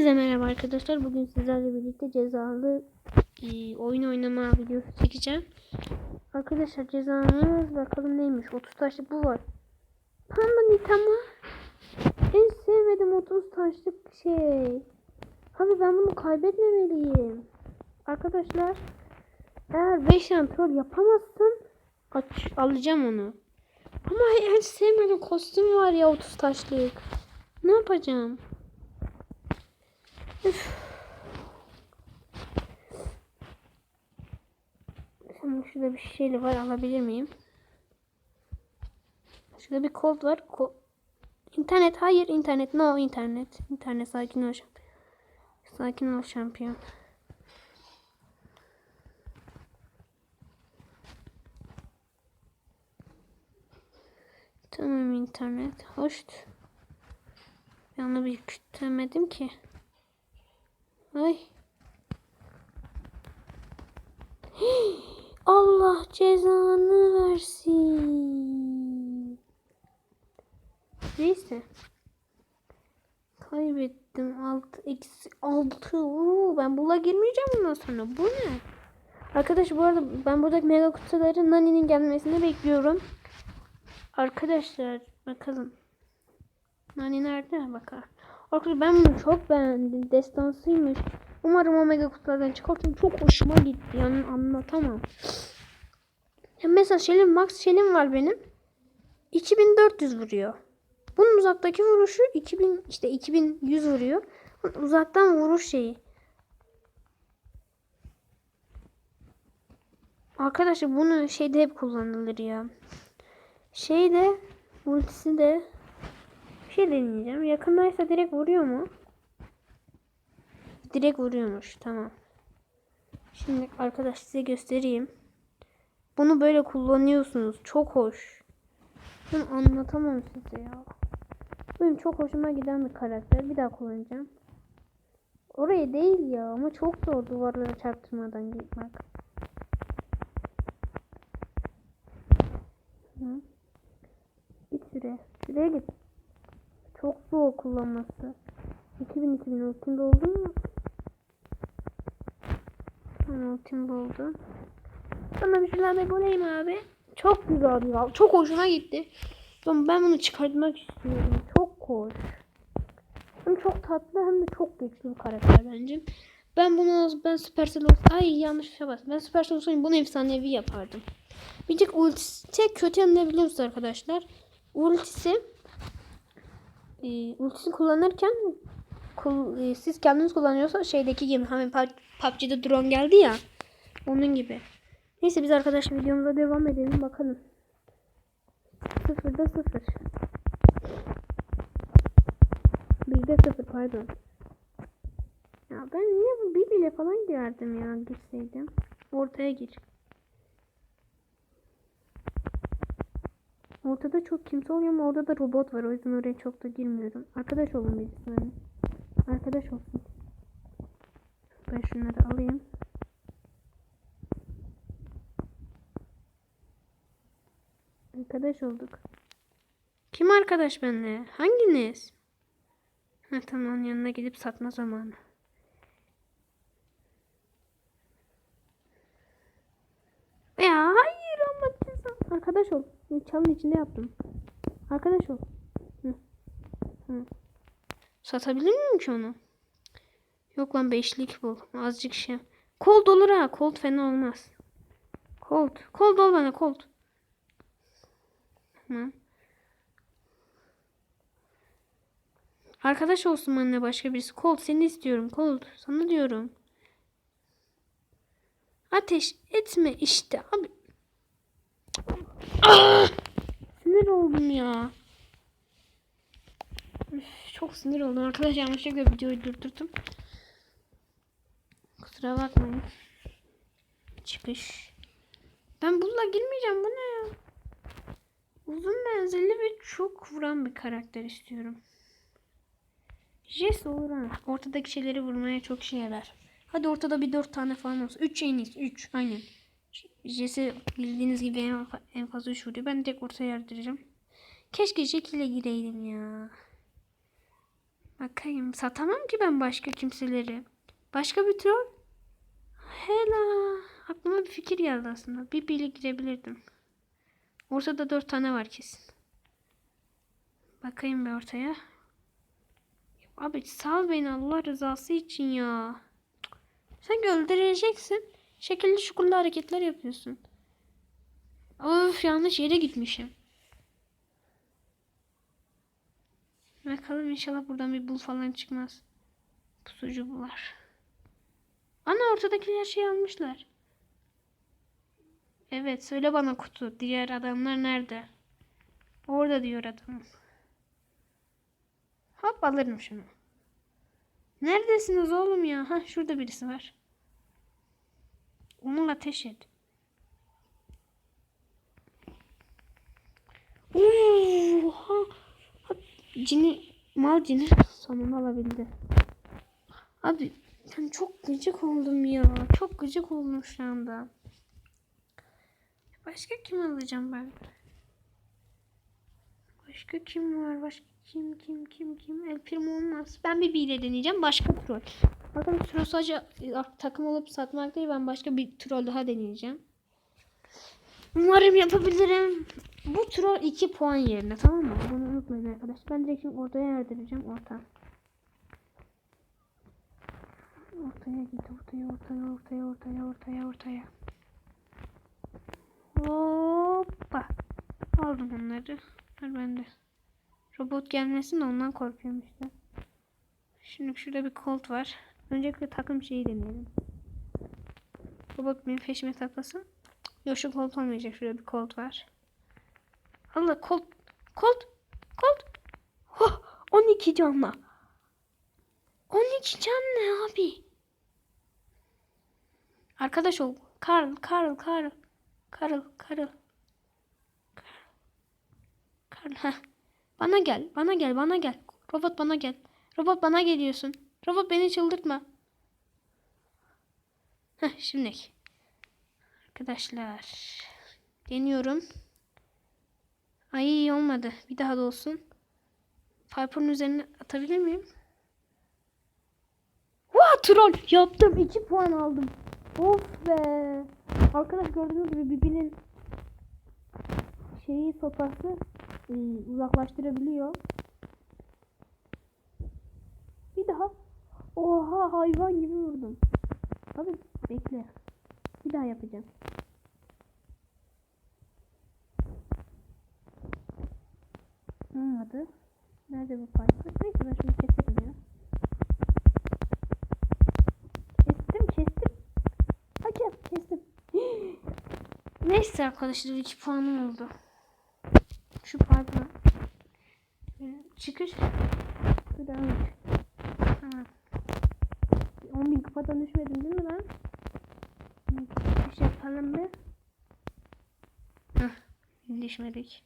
Hepinize merhaba arkadaşlar. Bugün sizlerle birlikte cezalı e, oyun oynama videosu çekeceğim. Arkadaşlar cezamız bakalım neymiş. 30 taşlık bu var. Panda Nitama. En sevmediğim 30 taşlık şey. Abi ben bunu kaybetmemeliyim. Arkadaşlar eğer 5 tane troll yapamazsam aç, alacağım onu. Ama en sevmediğim kostüm var ya 30 taşlık. Ne yapacağım? Şimdi şurada bir şeyli var alabilir miyim? Şurada bir kod var. Ko internet hayır internet no internet. İnternet sakin ol şampiyon. Sakin ol şampiyon. Tamam internet. Hoş. Onu bir kütlemedim ki. Ay. Allah cezanı versin. Neyse. Kaybettim. 6 eksi 6. Oo, ben bula girmeyeceğim bundan sonra. Bu ne? Arkadaş bu arada ben buradaki mega kutuları Nani'nin gelmesini bekliyorum. Arkadaşlar bakalım. Nani nerede? Bakar. Arkadaşlar ben bunu çok beğendim. Destansıymış. Umarım Omega kutulardan çıkartın. Çok hoşuma gitti. Yani anlatamam. Ya mesela Şelim Max Şelim var benim. 2400 vuruyor. Bunun uzaktaki vuruşu 2000 işte 2100 vuruyor. Uzaktan vuruş şeyi. Arkadaşlar bunu şeyde hep kullanılır ya. Şeyde ultisi de bir şey deneyeceğim. Yakındaysa direkt vuruyor mu? Direkt vuruyormuş. Tamam. Şimdi arkadaş size göstereyim. Bunu böyle kullanıyorsunuz. Çok hoş. Ben anlatamam size ya. Benim çok hoşuma giden bir karakter. Bir daha kullanacağım. Oraya değil ya ama çok zor duvarlara çarptırmadan gitmek. Hı. Git şuraya. Şuraya git. Çok zor kullanması. 2000 2000 ultimde oldu mu? Tamam ultimde oldu. Bana bir şeyler de bulayım abi. Çok güzel ya. Çok hoşuma gitti. Ben, bunu çıkartmak istiyorum. Çok hoş. Hem çok tatlı hem de çok güçlü bir karakter bence. Ben bunu ben Supercell olsaydım. Ay yanlış bir şey bastım. Ben Supercell olsaydım bunu efsanevi yapardım. Bir tek ultisi tek kötü yanını biliyor musunuz arkadaşlar? Ultisi e, ultisini kullanırken kul, e, siz kendiniz kullanıyorsa şeydeki gibi hani PUBG'de drone geldi ya onun gibi. Neyse biz arkadaşlar videomuza devam edelim bakalım. Sıfırda sıfır. Birde sıfır pardon. Ya ben niye bir bile falan girerdim ya girseydim. Ortaya gir. Ortada çok kimse oluyor ama orada da robot var. O yüzden oraya çok da girmiyorum. Arkadaş olun birisi benimle. Arkadaş olsun. Ben şunları alayım. Arkadaş olduk. Kim arkadaş benimle? Hanginiz? Ha tamam yanına gidip satma zamanı. Ya hayır ama. Arkadaş ol. Çalın içinde yaptım. Arkadaş ol. Hı. Hı. Satabilir miyim ki onu? Yok lan beşlik bul. Azıcık şey. Colt olur ha. Colt fena olmaz. Colt. Colt ol bana Colt. Tamam. Arkadaş olsun benimle başka birisi. Colt seni istiyorum. Colt sana diyorum. Ateş etme işte abi. Sinir oldum ya. Çok sinir oldum. Arkadaşlar yanlışlıkla videoyu durdurdum. Kusura bakmayın. Çıkış. Ben bununla girmeyeceğim. Bu ne ya? Uzun menzilli ve çok vuran bir karakter istiyorum. Jess olur ha. Ortadaki şeyleri vurmaya çok şey yarar. Hadi ortada bir dört tane falan olsun. Üç en iyisi. Üç. Aynen. Jesse bildiğiniz gibi en, en fazla 3 vuruyor. Ben direkt ortaya yardıracağım. Keşke şekilde gireydim ya. Bakayım satamam ki ben başka kimseleri. Başka bir troll. Hela. Aklıma bir fikir geldi aslında. Bir bile girebilirdim. Ortada dört tane var kesin. Bakayım bir ortaya. Abi sal beni Allah rızası için ya. Sen öldüreceksin. Şekilli şukullu hareketler yapıyorsun. Of yanlış yere gitmişim. Bakalım inşallah buradan bir bul falan çıkmaz. Pusucu bular. Ana ortadaki her şeyi almışlar. Evet söyle bana kutu. Diğer adamlar nerede? Orada diyor adam. Hop alırım şunu. Neredesiniz oğlum ya? Ha şurada birisi var. Onu ateş et. Oha. Cini, mal cini sonunu alabildi. Abi ben çok gıcık oldum ya. Çok gıcık oldum şu anda. Başka kim alacağım ben? Başka kim var? Başka kim kim kim kim? El Primo olmaz. Ben bir ile deneyeceğim. Başka troll. Troll sadece takım olup satmak değil. Ben başka bir troll daha deneyeceğim. Umarım yapabilirim. Bu troll 2 puan yerine tamam mı? Bunu unutmayın arkadaşlar. Ben direkt şimdi ortaya yerdireceğim. Orta. Ortaya git. Ortaya ortaya ortaya ortaya ortaya ortaya. Hoppa. Aldım onları. Ver bende. Robot gelmesin de ondan korkuyorum işte. Şimdi şurada bir kolt var. Öncelikle takım şeyi deneyelim. Robot benim peşime taklasın. Yok şu kolt olmayacak. Şurada bir kolt var. Allah kolt. Kolt. Kolt. Oh, 12 canla. 12 can ne abi? Arkadaş ol. Karl, Karl, Karl. Karl, Karl. Karl. Bana gel, bana gel, bana gel. Robot bana gel. Robot bana geliyorsun. Robot beni çıldırtma. Heh, şimdi. Arkadaşlar. Deniyorum. Ay iyi olmadı. Bir daha da olsun. Piper'ın üzerine atabilir miyim? Vah troll yaptım. 2 puan aldım. Of be. Arkadaş gördüğünüz gibi birbirinin şeyi sopası e, uzaklaştırabiliyor. Bir daha. Oha hayvan gibi vurdum. Abi bekle. Bir daha yapacağım. Olmadı. Nerede bu Piper? Neyse ben şunu keserim ya. Kestim kestim. Hakem kestim. Neyse arkadaşlar 2 puanım oldu. Şu Piper. Çıkış. Bir daha üç. Tamam. 10 bin kupadan düşmedim değil mi lan? Bir şey yapalım bir. Heh, düşmedik.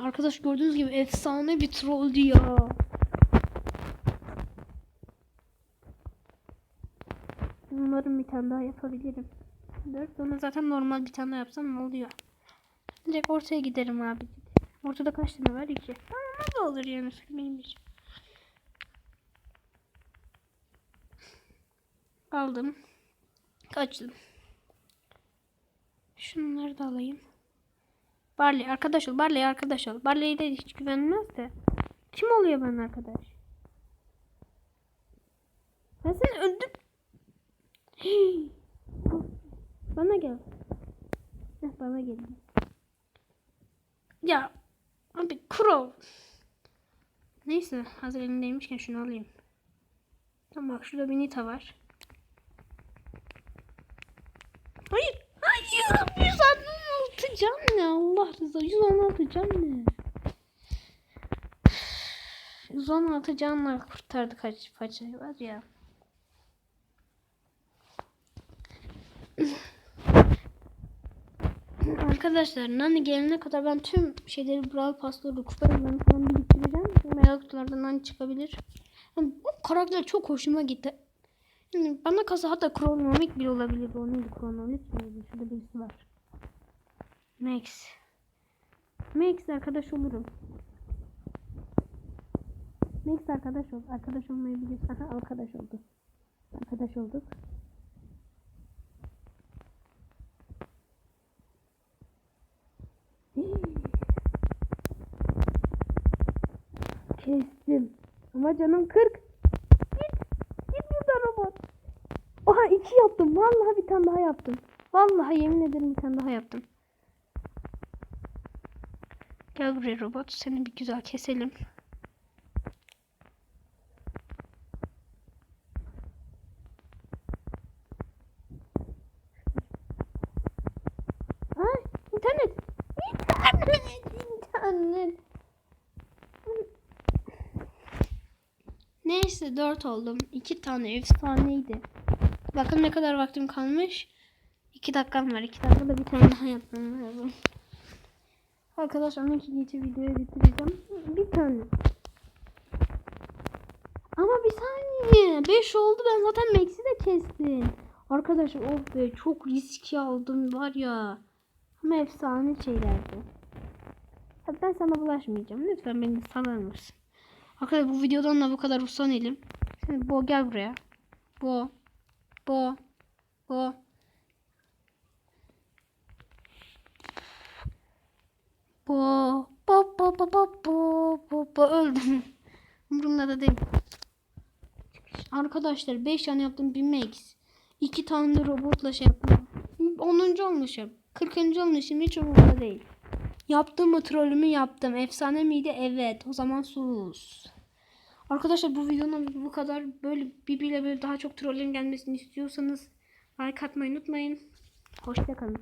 Arkadaş gördüğünüz gibi efsane bir trolldü ya. Umarım bir tane daha yapabilirim. Dört sonra zaten normal bir tane daha yapsam ne oluyor? Direkt ortaya giderim abi. Ortada kaç tane var? İki. Tamam da olur yani benim için. Aldım. Kaçtım. Şunları da alayım. Barley arkadaş ol. Barley arkadaş ol. Barley'e de hiç güvenmez de. Kim oluyor ben arkadaş? Ben seni öldüm. Bana gel. Heh, bana gel. Ya abi Crow. Neyse hazır elimdeymişken şunu alayım. Tamam bak şurada bir Nita var. Hayır. Hayır. 116 can ne Allah rızası. 116 can ne? 116 canla kurtardı kaç paçayı var ya. Arkadaşlar Nani gelene kadar ben tüm şeyleri Brawl Pass'ları kupalarını falan biriktireceğim. Merak kutulardan Nani çıkabilir. Yani bu karakter çok hoşuma gitti. Yani bana kalsa hatta kronomik bile olabilir. O neydi kronomik miydi? Şurada birisi var. Max. Max arkadaş olurum. Max arkadaş ol. Arkadaş olmayı biliyorsun. Aha arkadaş oldu. Arkadaş olduk. Kestim. Ama canım 40. iki yaptım. Vallahi bir tane daha yaptım. Vallahi yemin ederim bir tane daha yaptım. Gel buraya robot. Seni bir güzel keselim. Ay internet. İnternet. İnternet. Neyse 4 oldum. 2 tane efsaneydi. Bakın ne kadar vaktim kalmış. 2 dakikam var. 2 dakikada bir tane daha yapmam lazım. Arkadaşlar 12 geçe videoyu bitireceğim. Bir tane. Ama bir saniye. 5 oldu. Ben zaten Max'i de kestim. Arkadaşlar oh be çok riski aldım var ya. Ama efsane şeylerdi. Ben sana bulaşmayacağım. Lütfen beni salar mısın? Arkadaşlar bu videodan da bu kadar usanalım. Şimdi Bo gel buraya. Bo. Bo. Bo. Bo. Bo bo bo bo bo bo bo öldüm. Umurumda da değil. Arkadaşlar 5 tane yaptım bir max. 2 tane de robotla şey yaptım. 10. olmuşum. 40. olmuşum hiç umurumda değil. Yaptım mı trollümü yaptım. Efsane miydi? Evet. O zaman sus. Arkadaşlar bu videonun bu kadar böyle birbiriyle böyle daha çok trollerin gelmesini istiyorsanız like atmayı unutmayın. Hoşçakalın.